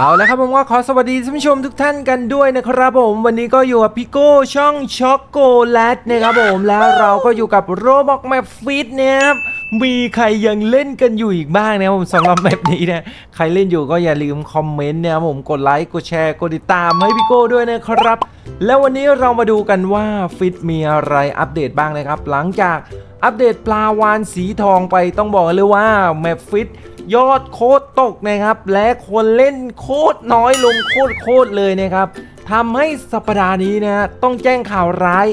เอาละครับผมก็ขอสวัสดีท่านผู้ชมทุกท่านกันด้วยนะครับผม วันนี้ก็อยู่กับพี่โก้ช่องช็อกโกแลตนะครับผมแล้วเราก็อยู่กับโรบอกแมปฟิตนะครับ มีใครยังเล่นกันอยู่อีกบ้างนะครับผมสำหรับแมปนี้นะใครเล่นอยู่ก็อย่าลืมคอมเมนต์นะครับผมกดไลค์กดแชร์กดติดตามให้พี่โก้ด้วยนะครับ แล้ววันนี้เรามาดูกันว่าฟิตมีอะไรอัปเดตบ้างนะครับ หลังจากอัปเดตปลาวานสีทองไปต้องบอกเลยว่าแมปฟิตยอดโคตรตกนะครับ และคนเล่นโคตรน้อยลงโคตรโคตรเลยนะครับทำให้สัปดาห์นี้นะต้องแจ้งข่าวร้าย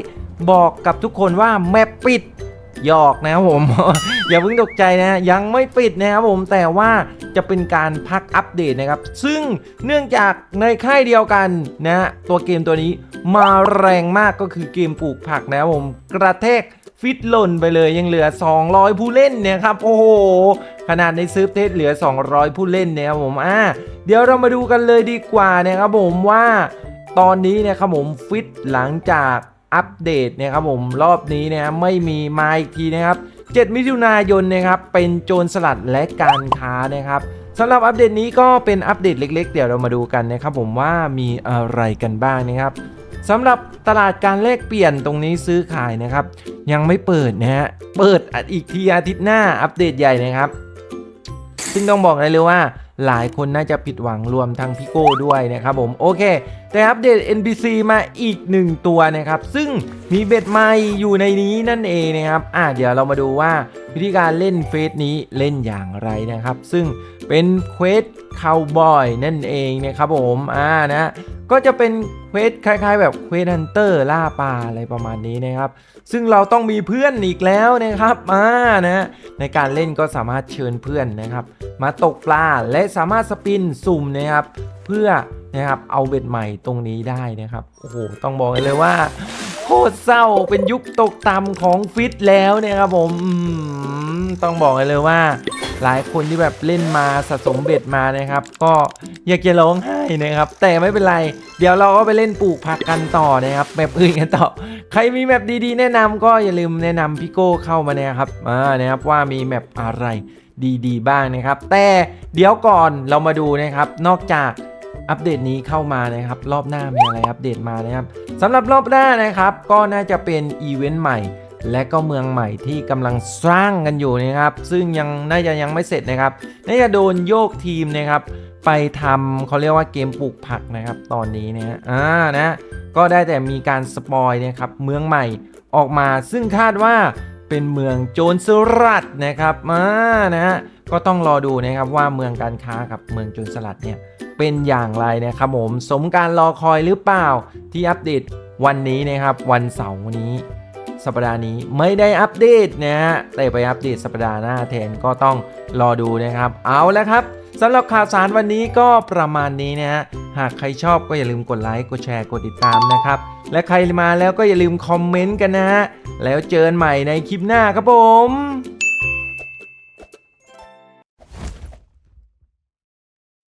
บอกกับทุกคนว่าแมปปิด หยอกนะครับผม อย่าเพิ่งตกใจนะยังไม่ปิดนะครับผมแต่ว่าจะเป็นการพักอัปเดตนะครับ ซึ่งเนื่องจากในค่ายเดียวกันนะตัวเกมตัวนี้มาแรงมากก็คือเกมปลูกผักนะครับผมกระแทกฟิตหล่นไปเลยยังเหลือ 200 ผู้เล่นเนี่ยครับ โอ้โห ขนาดในซื้อเทสเหลือ 200 ผู้เล่นเนี่ยครับผมอ่าเดี๋ยวเรามาดูกันเลยดีกว่านะครับผมว่า ตอนนี้เนะครับผมฟิตหลังจาก อัปเดตเนะครับผมรอบนี้เนี่ยไม่มีมาอีกทีนะครับ 7 มิถุนายนนะครับเป็นโจรสลัดและการค้านะครับสำหรับอัปเดตนี้ก็เป็นอัปเดตเล็ก ๆ เดี๋ยวเรามาดูกันนะครับผมว่ามีอะไรกันบ้างนะครับสำหรับตลาดการแลกเปลี่ยนตรงนี้ซื้อขายนะครับ ยังไม่เปิดนะฮะเปิดอีกทีอาทิตย์หน้าอัปเดตใหญ่นะครับ ซึ่งต้องบอกเลยเลยว่า หลายคนน่าจะผิดหวังรวมทั้งพี่โก้ด้วยนะครับผมโอเค แต่อัปเดต NPC มาอีกหนึ่งตัวนะครับ ซึ่งมีเบ็ดใหม่อยู่ในนี้นั่นเองนะครับอะเดี๋ยวเรามาดูว่าวิธีการเล่นเฟสนี้เล่นอย่างไรนะครับ ซึ่งเป็นเควสคาวบอยนั่นเองนะครับผมอ่านะ ก็จะเป็นเควสคล้ายๆ แบบเควสฮันเตอร์ล่าปลาอะไรประมาณนี้นะครับ ซึ่งเราต้องมีเพื่อนอีกแล้วนะครับอ่านะในการเล่นก็สามารถเชิญเพื่อนนะครับ มาตกปลาและสามารถสปินสุ่มนะครับเพื่อนะครับเอาเบ็ดใหม่ตรงนี้ได้นะครับโอ้โหต้องบอกเลยว่าโคตรเศร้าเป็นยุคตกต่ำของฟิตแล้วเนี่ยครับผมต้องบอกเลยว่า หลายคนที่แบบเล่นมาสะสมเบ็ดมานะครับ ก็อยากจะร้องไห้นะครับ แต่ไม่เป็นไร เดี๋ยวเราก็ไปเล่นปลูกผักกันต่อนะครับแมปอื่นกันต่อ ใครมีแมปดีๆ แนะนำก็อย่าลืมแนะนำพี่โก้เข้ามานะครับอ่านะครับว่ามีแมปอะไรดีๆ บ้างนะครับ แต่เดี๋ยวก่อนเรามาดูนะครับ นอกจากอัปเดตนี้เข้ามานะครับ รอบหน้ามีอะไรอัปเดตมานะครับสำหรับรอบหน้านะครับ ก็น่าจะเป็นอีเวนต์ใหม่ และก็เมืองใหม่ที่กำลังสร้างกันอยู่นะครับ ซึ่งยังน่าจะยังไม่เสร็จนะครับน่าจะโดนโยกทีมนะครับ ไปทำเขาเรียกว่าเกมปลูกผักนะครับ ตอนนี้นะอ่านะก็ได้แต่มีการสปอยนะครับเมืองใหม่ออกมาซึ่งคาดว่าเป็นเมืองโจรสลัดนะครับอ่านะฮะก็ต้องรอดูนะครับว่าเมืองการค้ากับเมืองโจรสลัดเนี่ยเป็นอย่างไรนะครับผมสมการรอคอยหรือเปล่าที่อัปเดตวันนี้นะครับวันเสาร์นี้ สัปดาห์นี้ไม่ได้อัปเดตนะฮะแต่ไปอัปเดตสัปดาห์หน้าแทนก็ต้องรอดูนะครับ เอาแล้วครับสำหรับข่าวสารวันนี้ก็ประมาณนี้นะฮะ หากใครชอบก็อย่าลืมกดไลค์กดแชร์กดติดตามนะครับ และใครมาแล้วก็อย่าลืมคอมเมนต์กันนะฮะ แล้วเจอกันใหม่ในคลิปหน้าครับผม